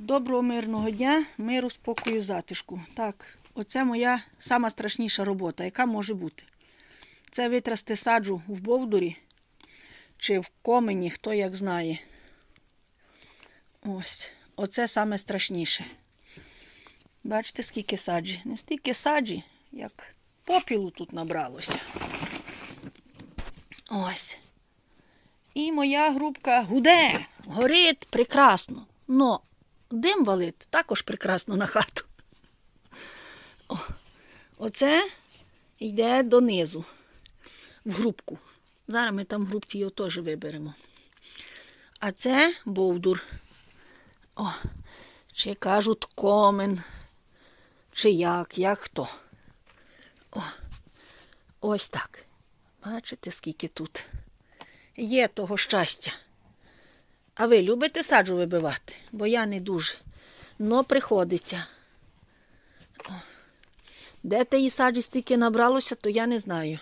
Доброго мирного дня, миру, спокою, затишку. Так, оце моя сама страшніша робота, яка може бути. Це витрасти саджу в бовдурі чи в комені, хто як знає. Ось, оце саме страшніше. Бачите, скільки саджі? Не стільки саджі, як попілу тут набралося. Ось. І моя грубка гуде, горить прекрасно. Но дим валить також прекрасно на хату. О, оце йде донизу, в грубку. Зараз ми там в грубці його теж виберемо. А це бовдур. О, чи кажуть комен, чи як, як хто. О, ось так. Бачите, скільки тут є того щастя. А ви любите саджу вибивати? Бо я не дуже. Но приходиться. Де тієї саджі стільки набралося, то я не знаю.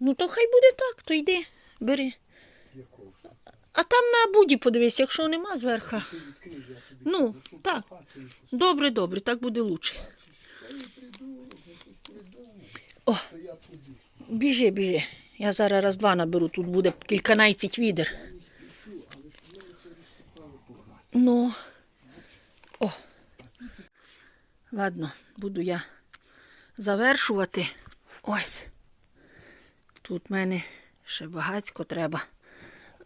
Ну, ТО хай буде так, то йди, бери. А там на буді подивись, якщо нема тобі Ну, так. Добре, добре, так буде лучше. О. Біжи, біжи. Я зараз раз-два наберу, тут буде кільканадцять відер. Ну. О. Ладно, буду я завершувати. Ось. Тут в мене ще багацько треба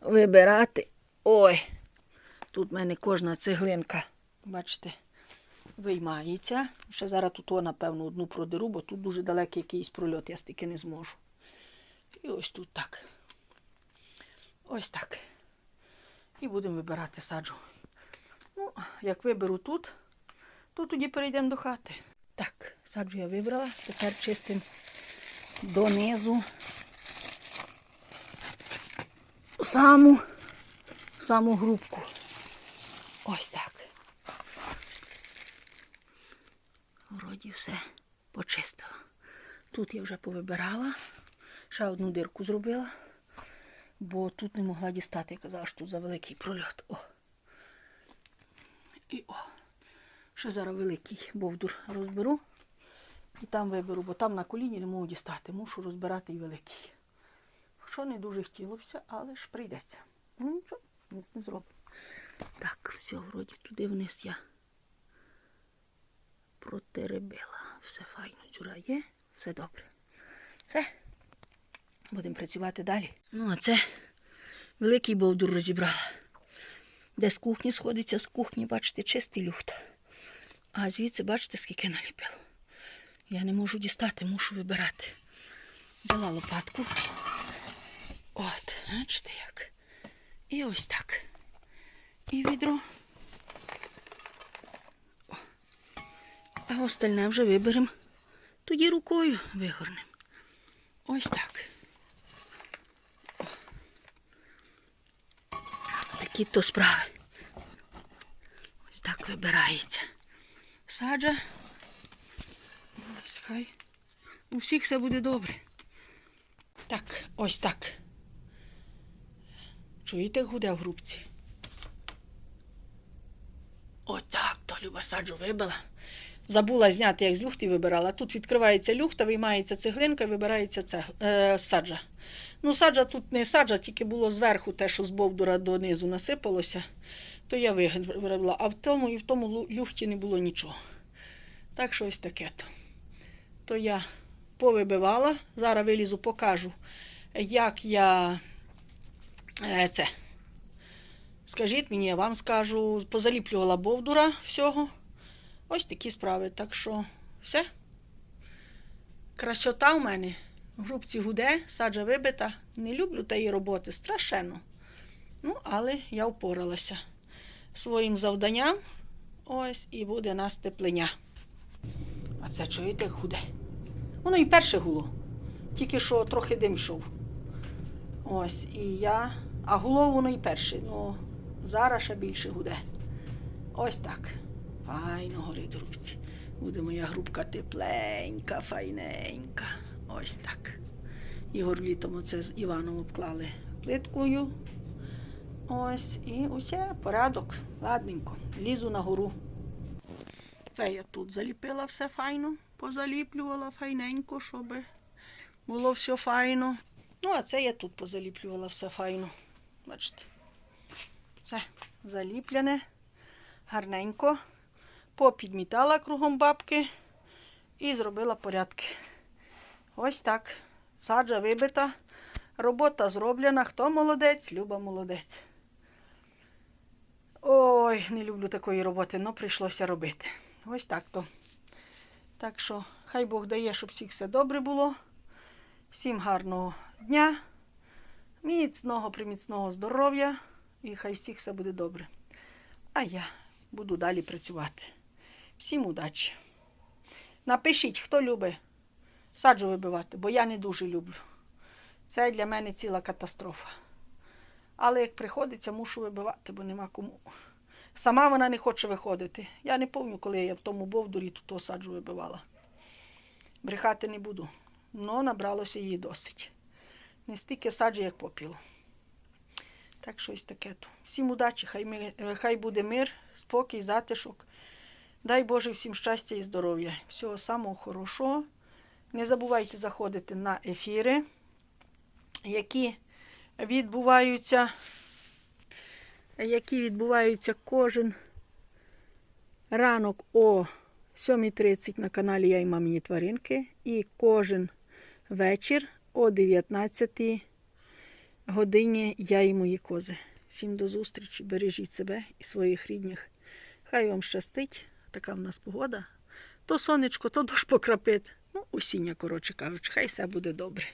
вибирати. Ой. Тут в мене кожна цеглинка, бачите, виймається. Ще зараз тут, напевно, одну продеру, бо тут дуже далекий якийсь прольот, я стільки не зможу. І ось тут так. Ось так. І будемо вибирати саджу. Ну, як виберу тут, то тоді перейдемо до хати. Так, саджу я вибрала. Тепер чистим донизу саму, саму грубку. Ось так. Вроді все почистила. Тут я вже повибирала. Ще одну дирку зробила, бо тут не могла дістати. Я казала, що тут за великий прольот. О. І о, ще зараз великий бовдур розберу і там виберу, бо там на коліні не можу дістати. Мушу розбирати і великий. Що не дуже хотілося, але ж прийдеться. Ну нічого, nic не зроблю. Так, все, вроді туди вниз я протеребила. Все файно, дзюра є, все добре. Все. Будемо працювати далі. Ну, а це великий бовдур розібрала. Де з кухні сходиться, з кухні, бачите, чистий люхт. А звідси, бачите, скільки наліпило. Я не можу дістати, мушу вибирати. Взяла лопатку. От, бачите як. І ось так. І відро. А остальне вже виберемо. Тоді рукою вигорнемо. Ось так. Такі то справи. Ось так вибирається. Саджа. Ось хай. У всіх все буде добре. Так, ось так. Чуєте, гуде в грубці? Отак, то Люба саджу вибила. Забула зняти, як з люхти вибирала. Тут відкривається люхта, виймається цеглинка, вибирається цег... е, саджа. Ну, саджа тут не саджа, тільки було зверху те, що з бовдура донизу насипалося, то я вибрала. А в тому і в тому люхті не було нічого. Так що ось таке то. То я повибивала. Зараз вилізу, покажу, як я е, це. Скажіть мені, я вам скажу, позаліплювала бовдура всього. Ось такі справи. Так що все. Красота в мене. В грубці гуде, саджа вибита. Не люблю тієї роботи, страшенно. Ну, але я впоралася своїм завданням. Ось і буде нас теплення. А це чуєте худе? Воно і перше гуло. Тільки що трохи дим йшов. Ось, і я. А гуло воно і перше. Ну, зараз ще більше гуде. Ось так. Файно горить грубці. Буде моя грубка тепленька, файненька. Ось так. Ігор літом оце з Іваном обклали плиткою. Ось, і усе, порядок, ладненько. Лізу на гору. Це я тут заліпила все файно, позаліплювала файненько, щоб було все файно. Ну, а це я тут позаліплювала все файно. Бачите. Все заліплене, гарненько. Попідмітала кругом бабки і зробила порядки. Ось так. Саджа вибита. Робота зроблена. Хто молодець? Люба молодець. Ой, не люблю такої роботи, але прийшлося робити. Ось так то. Так що, хай Бог дає, щоб всіх все добре було. Всім гарного дня, міцного, приміцного здоров'я і хай всіх все буде добре. А я буду далі працювати. Всім удачі. Напишіть, хто любить саджу вибивати, бо я не дуже люблю. Це для мене ціла катастрофа. Але як приходиться, мушу вибивати, бо нема кому. Сама вона не хоче виходити. Я не пам'ятаю, коли я в тому бовдурі тут саджу вибивала. Брехати не буду. Но набралося її досить. Не стільки саджу, як попілу. Так що ось таке то. Всім удачі, хай, ми, хай буде мир, спокій, затишок. Дай Боже всім щастя і здоров'я. Всього самого хорошого. Не забувайте заходити на ефіри, які відбуваються, які відбуваються кожен ранок о 7.30 на каналі Я і мамині тваринки. І кожен вечір о 19 годині я і мої кози. Всім до зустрічі, бережіть себе і своїх рідних. Хай вам щастить, така в нас погода. То сонечко, то дощ покрапить. Ну, осіння, коротше кажучи, хай все буде добре.